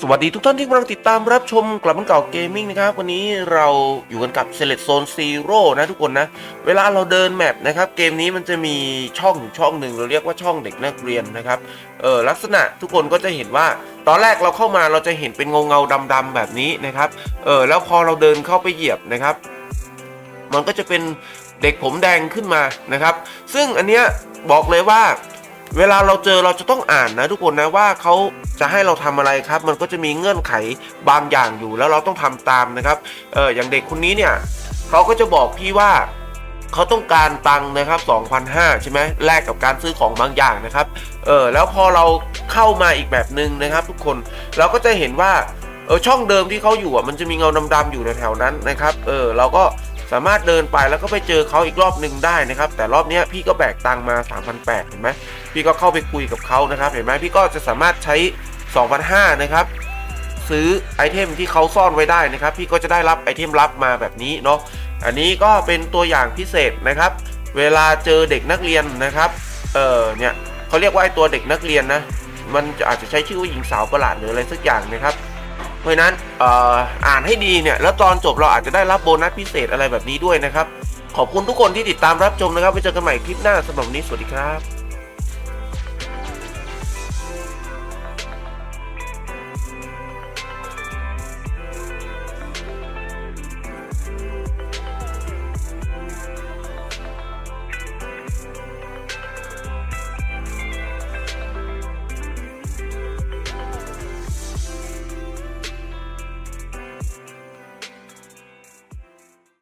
สวัสดีทุกท่านที่กำลังติดตามรับชมกลับมันเก่าเกมมิ่งนะครับ วันนี้เราอยู่กันกับ Select Zone Zero นะทุกคนนะ เวลาเราเดินแมปนะครับ เกมนี้มันจะมีช่องช่องหนึ่งเราเรียกว่าช่องเด็กนักเรียนนะครับเออลักษณะทุกคนก็จะเห็นว่า ตอนแรกเราเข้ามาเราจะเห็นเป็นเงาเงาดำๆแบบนี้นะครับเออแล้วพอเราเดินเข้าไปเหยียบนะครับ มันก็จะเป็นเด็กผมแดงขึ้นมานะครับ ซึ่งอันเนี้ยบอกเลยว่า เวลาเราเจอเราจะต้องอ่านนะทุกคนนะว่าเขาจะให้เราทำอะไรครับ มันก็จะมีเงื่อนไขบางอย่างอยู่แล้วเราต้องทำตามนะครับเอออย่างเด็กคนนี้เนี่ยเขาก็จะบอกพี่ว่าเขาต้องการตังค์นะครับ2,500ใช่ไหมแลกกับการซื้อของบางอย่างนะครับเออแล้วพอเราเข้ามาอีกแบบหนึ่งนะครับ ทุกคนเราก็จะเห็นว่าเออช่องเดิมที่เขาอยู่อะมันจะมีเงาดำๆอยู่แถวๆนั้นนะครับ เออเราก็ สามารถเดินไปแล้วก็ไปเจอเขาอีกรอบหนึ่งได้นะครับ แต่รอบนี้พี่ก็แบกตังมา3,800เห็นไหมพี่ก็เข้าไปคุยกับเขานะครับ เห็นไหมพี่ก็จะสามารถใช้2,500นะครับซื้อไอเทมที่เขาซ่อนไว้ได้นะครับ พี่ก็จะได้รับไอเทมลับมาแบบนี้เนาะอันนี้ก็เป็นตัวอย่างพิเศษนะครับ เวลาเจอเด็กนักเรียนนะครับเออเนี่ยเขาเรียกว่าไอตัวเด็กนักเรียนนะมันจะอาจจะใช้ชื่อว่าหญิงสาวประหลาดหรืออะไรสักอย่างนะครับ เพราะนั้นอ่ออ่านให้ดีเนี่ยแล้วตอนจบเราอาจจะได้รับโบนัสพิเศษอะไรแบบนี้ด้วยนะครับ ขอบคุณทุกคนที่ติดตามรับชมนะครับไว้เจอกันใหม่คลิปหน้าสำหรับวันนี้สวัสดีครับ